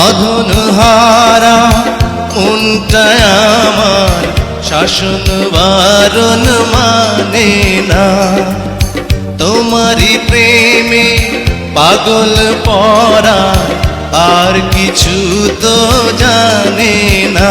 বাঁধন হারা মনটা আমার শাসন বারণ মানে না। তোমারই প্রেমে পাগল পরা, আর কিছু তো জানে না।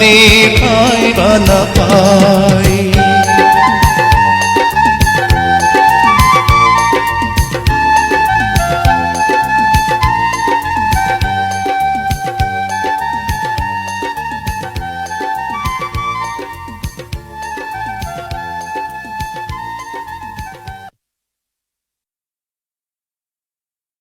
জীবনে পাইবা না পাই